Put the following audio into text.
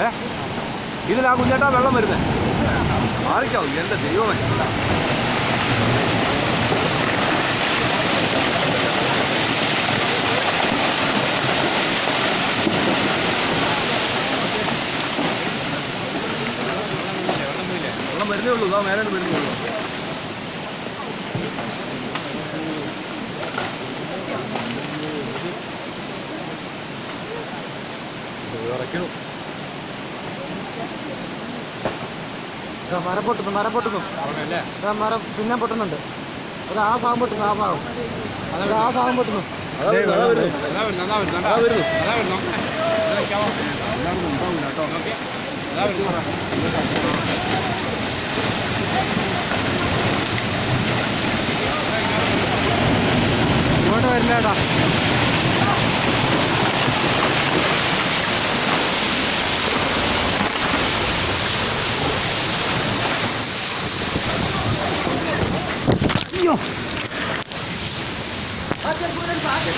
ഏ? ഇതിലാ കുഞ്ഞേട്ടാ വെള്ളം വരുന്നത് മാറിക്കാവൂ എന്റെ ദൈവമേ. വെള്ളം വരുന്നേ ഉള്ളൂ ഇതാ മേലെ വരുന്നേ ഉള്ളൂ. ഇറക്കണം മരം പൊട്ടുന്നു മരം പൊട്ടുന്നു. മരം പിന്നെ പൊട്ടുന്നുണ്ട്. അത് ആ ഭാഗം പൊട്ടുന്നു ആ ഭാഗം. അത് ആ ഭാഗം പൊട്ടുന്നു. ഇങ്ങോട്ട് വരുന്നു, അതാ വരുന്നു. അതാ വരുന്നു. ഉണ്ടാകുന്നു, ഉണ്ടാകുന്നു